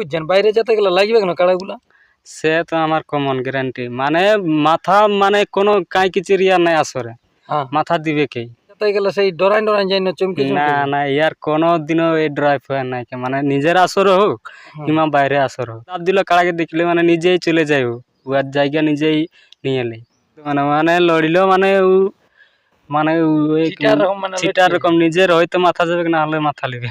করছেন বাইরে যেতে গেলে লাগবে কেন কাড়াগুলা? সে তো আমার কমন গ্যারান্টি মানে মাথা মানে কোনো কাই কিচিরিয়া নাই আসরে। হ্যাঁ। মাথা দিবে কে? গেলে সেই ডরাইন ডরাইন যাই না চমকে না না ইয়ার কোনো দিনও এই ড্রাইভ হয় নাই। মানে নিজের আসর হোক। কিংবা বাইরে আসর হোক। দিল কাড়াকে দেখলে মানে নিজেই চলে উয়ার জায়গা নিজেই নিয়ে মানে মানে লড়িলেও মানে ও মানে চিটার মানে চিটার লটকে। রকম নিজের হয়তো মাথা যাবে না হলে মাথা লিবে।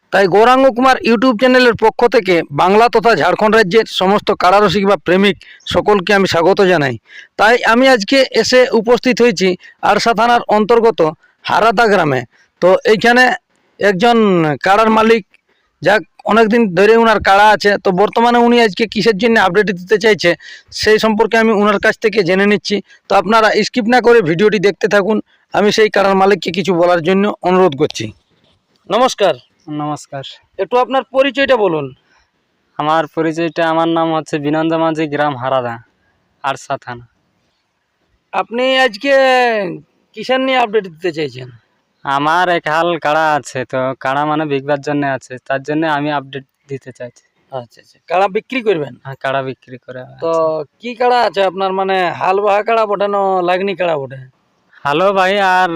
তাই গৌরাঙ্গ কুমার ইউটিউব চ্যানেলের পক্ষ থেকে বাংলা তথা ঝাড়খণ্ড রাজ্যের সমস্ত কারারসিক বা প্রেমিক সকলকে আমি স্বাগত জানাই। তাই আমি আজকে এসে উপস্থিত হয়েছি আরসা থানার অন্তর্গত হারাদা গ্রামে। তো এইখানে একজন কারার মালিক, যাক অনেকদিন ধরে উনার কাড়া আছে, তো বর্তমানে উনি আজকে কিসের জন্য আপডেট দিতে চাইছে, সেই সম্পর্কে আমি উনার কাছ থেকে জেনে নিচ্ছি। তো আপনারা স্কিপ না করে ভিডিওটি দেখতে থাকুন। আমি সেই কাড়ার মালিককে কিছু বলার জন্য অনুরোধ করছি। নমস্কার। নমস্কার। একটু আপনার পরিচয়টা বলুন। আমার পরিচয়টা আমার নাম হচ্ছে বিনন্দ মাঝি গ্রাম হারাদা আরসা থানা আপনি আজকে কিসের নিয়ে আপডেট দিতে চাইছেন? আমার এক হাল কাড়া আছে তো কাড়া মানে বিকবার জন্য আছে তার জন্য আমি আপডেট দিতে চাইছি। আচ্ছা আচ্ছা কাড়া বিক্রি করবেন? হ্যাঁ কাড়া বিক্রি করে তো কি কাড়া আছে আপনার মানে হাল বাহা কাড়া বটে না লাগনি কাড়া বটে? হ্যালো ভাই আর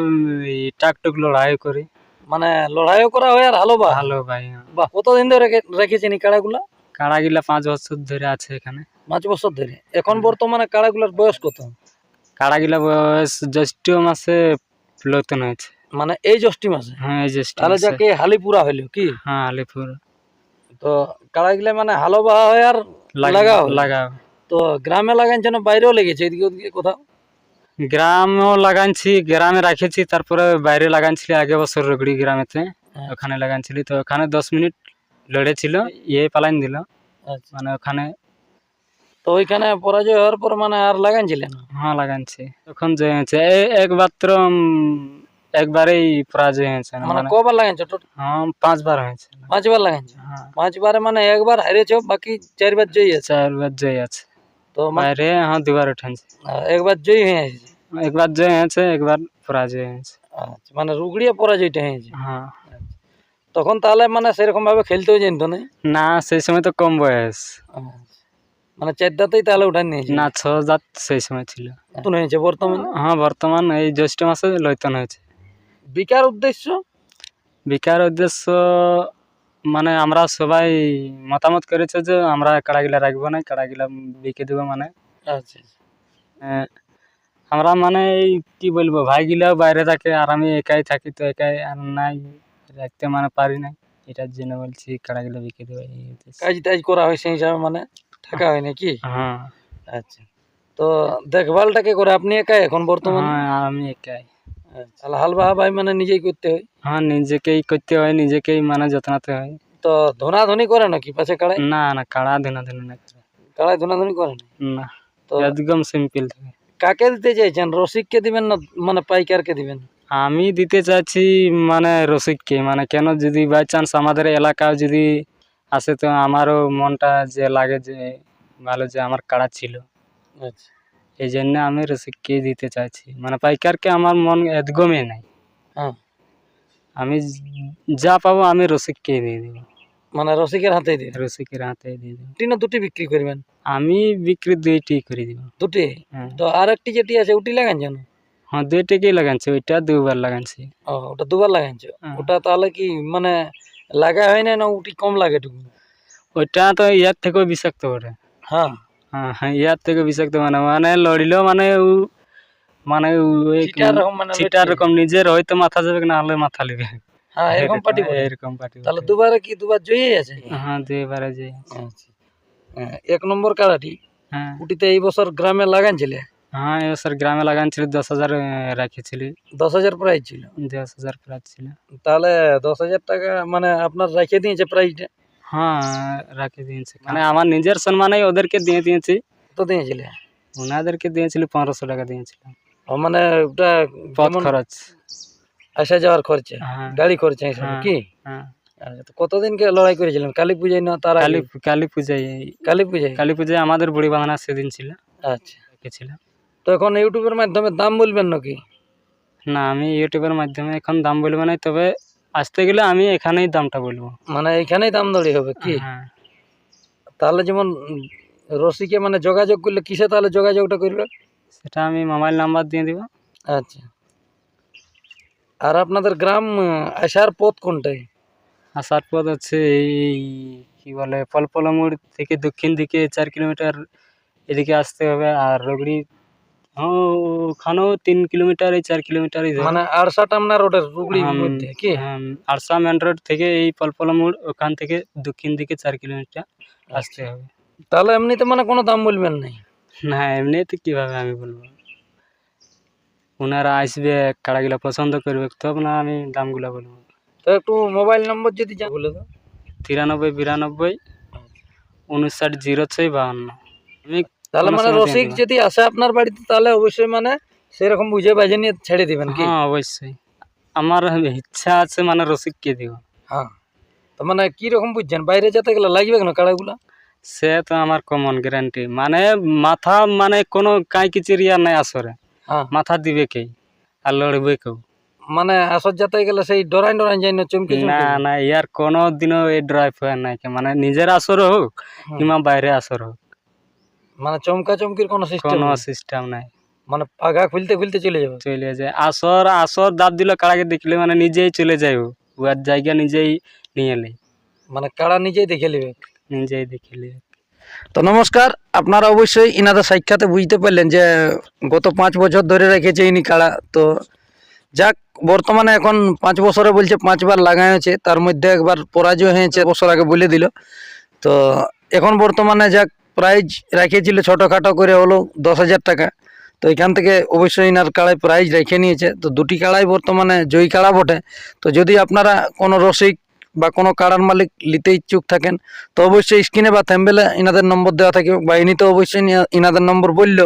টাকটুক লড়াই করি। মানে লড়াইও করা হয় আর হালো হ্যালো ভাই হ্যাঁ। বাহ কতদিন ধরে রেখে- রেখেছেন এই কাড়াগুলা? কাড়া গিলা পাঁচ বছর ধরে আছে এখানে। পাঁচ বছর ধরে। এখন বর্তমানে কাড়াগুলার বয়স কত? কাড়া গিলা বয়স জ্যৈষ্ঠ মাসে নতুন হয়েছে। মানে এই জ্যৈষ্ঠী মাসে? হ্যাঁ এই জ্যৈষ্ঠ তাহলে মাসে। যাকে হালিপুরা হইল কি? হ্যাঁ আলিপুর তো কাড়াগুলা মানে হালো বাহা হয় আর লাগা- লাগাও? লাগাও। তো গ্রামে লাগাইছে না বাইরেও লেগেছে? এদিকে ওদিকে কোথাও? গ্রামেও লাগানছি গ্রামে রাখেছি তারপরে বাইরে লাগানছিলি আগে বছর রগড়ি গ্রামেতে হ্যাঁ। ওখানে লাগানছিলি তো ওখানে দশ মিনিট লড়েছিল ইয়ে পালাইন দিল। আচ্ছা। মানে ওখানে তো ওইখানে পরাজয় হওয়ার পর মানে আর লাগাইছিলেন হ্যাঁ লাগানছি তখন যে হয়েছে এই একমাত্র একবারেই পরাজয় হয়েছে মানে মানে কবার লাগাইছো হ্যাঁ পাঁচবার হয়েছে। পাঁচবার লাগাইছো? হ্যাঁ। পাঁচবারে মানে একবার হারিয়েছো বাকি চারবার জয়ী আছে? চারবার জয় আছে। তো মানে বাইরে হ্যাঁ দুবার উঠেছে একবার জয়ী হয়ে আছে একবার জয় হয়েছে একবার পরাজয় হয়েছে আচ্ছা মানে রুগড়িয়ে পরাজয়টা হয়েছে হ্যাঁ। তখন তাহলে মানে সেরকম ভাবে খেলতেও জানতো না? না সেই সময় তো কম বয়স। আচ্ছা। মানে চারটাতেই তাহলে উঠান নিয়েছে? না ছ জাত সেই সময় ছিল। নতুন হয়েছে বর্তমানে? হ্যাঁ বর্তমান এই জ্যৈষ্ঠ মাসে লইতন হয়েছে। বিকার উদ্দেশ্য? বিকার উদ্দেশ্য মানে আমরা সবাই মতামত করেছে যে আমরা কাড়াগিলা রাখব না কাড়াগিলা বিকে দেবো মানে। আচ্ছা আহ, আমরা মানে এই কি বলব ভাইগিলাও বাইরে থাকে আর আমি একাই থাকি তো একাই আর নাই রাখতে মানে পারি না এটার জন্য বলছি কাড়াগিলা বিকে দেবো কাজ টাজ করা হয় সেই হিসাবে মানে থাকা হয় নাকি? হ্যাঁ। আচ্ছা। তো দেখভালটা কে করে আপনি একাই এখন বর্তমানে? হ্যাঁ আমি একাই। আচ্ছা, তাহলে হাল বাহা ভাই মানে নিজেই করতে হয়? হ্যাঁ নিজেকেই করতে হয় নিজেকেই মানে যত্নাতে হয়। তো ধুনাধুনি করে নাকি পাশে কাড়াই? না না কাড়া দিনা না। করে কাড়াই ধুনাধুনি করে না? না তো একদম সিম্পল। থাকে কাকে দিতে চাইছেন রসিককে দিবেন না মানে পাইকারকে দিবেন? আমি দিতে চাচ্ছি মানে রসিককে মানে কেন যদি বাই চান্স আমাদের এলাকাও যদি আসে তো আমারও মনটা যে লাগে যে ভালো যে আমার কাড়া ছিল। আচ্ছা। এই জন্য আমি রসিককেই দিতে চাইছি। মানে পাইকারকে আমার মন একদমই নাই। হ্যাঁ। আমি যা পাবো আমি রসিককেই দিয়ে দেবো। মানে রসিকের হাতে দিবেন রসিকের হাতে দিয়ে দেবো। দুটি না দুটি বিক্রি করবেন? আমি বিক্রি দুইটি করে দিব। দুটি? হ্যাঁ। তো আর একটি যেটি আছে ওটি লাগান জানো হ্যাঁ দুইটাকেই লাগাচ্ছি ওইটা দুবার লাগাচ্ছি। ও ওটা দুবার লাগাইছো হ্যাঁ। ওটা তাহলে কি মানে লাগা হয় না না ওটি কম লাগে টুকু ওইটা তো ইয়ার থেকেও বিষাক্ত ওটা হ্যাঁ হ্যাঁ। ইয়ার থেকে বিষাক্ত মানে মানে লড়িলেও মানে ও মানে চিটার রকম মানে চিটার। রকম নিজের হয়তো মাথা যাবে না হলে মাথা লিবে। হ্যাঁ এরকম পার্টি এরকম পার্টি তাহলে দুবারে কি দুবার জয়ী আছে হ্যাঁ আচ্ছা। এক নম্বর কাড়াটি হ্যাঁ। ওটিতে এই বছর গ্রামে লাগাইছিলে হ্যাঁ এ স্যার গ্রামে লাগানছিল দশ হাজার রাখেছিলি। দশ হাজার প্রাইজ ছিল। দশ হাজার প্রায় ছিল। তাহলে দশ হাজার টাকা মানে আপনার রেখে দিয়েছে প্রাইজটা হ্যাঁ রাখে দিয়েছে। মানে আমার নিজের সম্মানে ওদেরকে দিয়ে দিয়েছি। কত দিয়েছিলে? ওনাদেরকে দিয়েছিল পনেরোশো টাকা দিয়েছিলাম মানে ওটা পথ খরচ। আসা যাওয়ার খরচা হ্যাঁ। গাড়ি খরচা হিসাবে হ্যাঁ। কি? হ্যাঁ। আচ্ছা, তো কতদিনকে লড়াই করেছিলেন? কালী পূজায় না তার কালী কালী পূজায়। কালী পূজায়? কালী পূজায় আমাদের বুড়ি বাঁধানা সেদিন ছিল। আচ্ছা। রেখেছিলাম তো এখন ইউটিউবের মাধ্যমে দাম বলবেন নাকি? না আমি ইউটিউবের মাধ্যমে এখন দাম বলব না তবে আসতে গেলে আমি এখানেই দামটা বলব। মানে এখানেই দাম দড়ি হবে কি? হ্যাঁ। তাহলে যেমন রসিকে মানে যোগাযোগ করলে কিসে তাহলে যোগাযোগটা করবে? সেটা আমি মোবাইল নাম্বার দিয়ে দিব। আচ্ছা। আর আপনাদের গ্রাম আসার পথ কোনটাই? আসার পথ হচ্ছে এই কি বলে পলপলা মোড় থেকে দক্ষিণ দিকে চার কিলোমিটার এদিকে আসতে হবে আর রগড়ি ওখানেও তিন কিলোমিটার এই চার কিলোমিটার মানে আরসা টামনা রোডের রুগড়ি মধ্যে কি? আরসা মেন রোড থেকে এই পলপলা মোড় ওখান থেকে দক্ষিণ দিকে চার কিলোমিটার আসতে হবে। তাহলে এমনিতে মানে কোনো দাম বলবেন নাই? না এমনিতে কীভাবে আমি বলব? ওনারা আসবে কাড়াগুলো পছন্দ করবে তবে না আমি দামগুলো বলব। তো একটু মোবাইল নম্বর যদি যা বলে দাও। তিরানব্বই বিরানব্বই উনষাট জিরো ছয় বাহান্ন। আমি তাহলে মানে রসিক যদি আসে আপনার বাড়িতে তাহলে অবশ্যই মানে সেরকম বুঝে বাজে নিয়ে ছেড়ে দিবেন কি? হ্যাঁ অবশ্যই। আমার ইচ্ছা আছে মানে রসিককে দিব। হ্যাঁ। তো মানে কি রকম বুঝছেন? বাইরে যেতে গেলে লাগবে কেন কাড়াগুলা? সে তো আমার কমন গ্যারান্টি মানে মাথা মানে কোনো কাই কিচিরিয়া নাই আসরে। হ্যাঁ। মাথা দিবে কে? আর লড়বে কেউ? মানে আসর যেতে গেলে সেই ডরাইন ডরাইন যাই না চমকে না না ইয়ার কোনো দিনও এই ড্রাইভ হয় নাই। মানে নিজের আসর হোক। কিংবা বাইরে আসর হোক। মানে চমকা চমকির কোনো সিস্টেম কোনো সিস্টেম নাই। মানে পাগা খুলতে খুলতে চলে যাবে। চলে যায়। আসর আসর দাঁত দিল কাড়াকে দেখলে মানে নিজেই চলে যায় ও উয়ার জায়গা নিজেই নিয়ে এলে মানে কাড়া নিজেই দেখে নেবে। নিজেই দেখলে তো নমস্কার আপনারা অবশ্যই ইনাদের সাক্ষাতে বুঝতে পারলেন যে গত পাঁচ বছর ধরে রেখেছে ইনি কাড়া। তো যাক বর্তমানে এখন পাঁচ বছরে বলছে পাঁচবার লাগাইছে তার মধ্যে একবার পরাজয় হয়েছে বছর আগে বলে দিল। তো এখন বর্তমানে যাক প্রাইজ রেখেছিল ছোটোখাটো করে হলো দশ হাজার টাকা। তো এখান থেকে অবশ্যই ইনার কাড়ায় প্রাইজ রেখে নিয়েছে। তো দুটি কাড়াই বর্তমানে জয়ী কাড়া বটে? তো যদি আপনারা কোনো রসিক বা কোনো কাড়ার মালিক নিতে ইচ্ছুক থাকেন, তো অবশ্যই স্ক্রিনে বা থ্যাম্বেলে ইনাদের নম্বর দেওয়া থাকে বা ইনি তো অবশ্যই ইনাদের নম্বর বলল,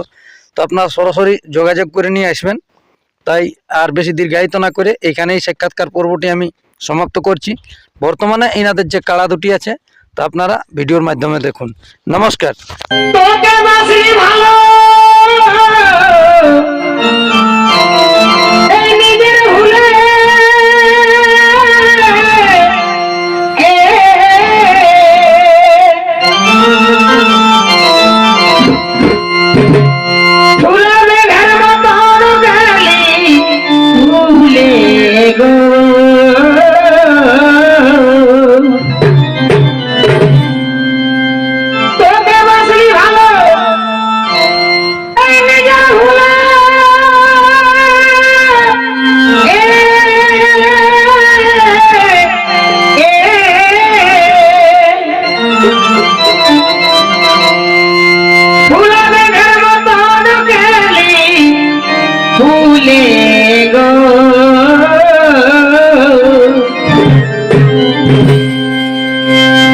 তো আপনারা সরাসরি যোগাযোগ করে নিয়ে আসবেন। তাই আর বেশি দীর্ঘায়িত না করে এখানেই সাক্ষাৎকার পর্বটি আমি সমাপ্ত করছি। বর্তমানে ইনাদের যে কাড়া দুটি আছে তা আপনারা ভিডিওর মাধ্যমে দেখুন। নমস্কার। ফুলে গো।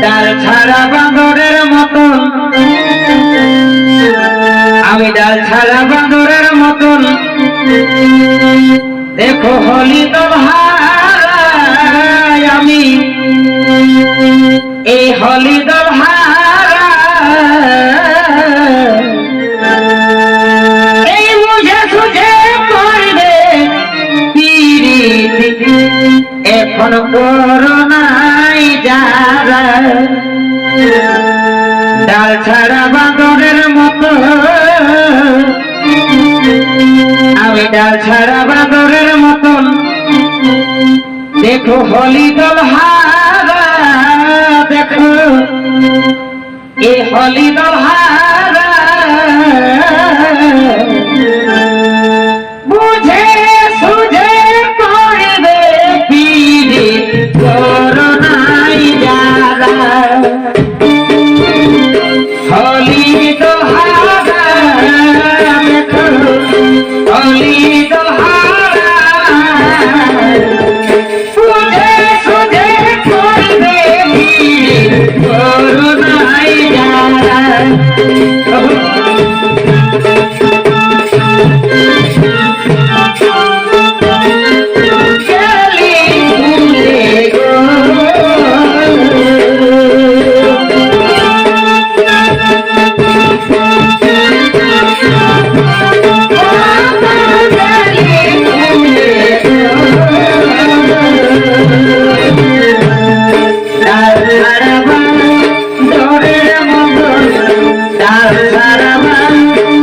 ডাল ছাড়া বাঁদরের মতন আমি ডাল ছাড়া বাঁদরের মতন দেখো হলি তো এখন করোনাই ডাল ছাড়া বাঁদরের মতো। আমি ডাল ছাড়া বাঁদরের মতন দেখো হলি দল হারা, দেখো। এ হলি দল হারা Thank you.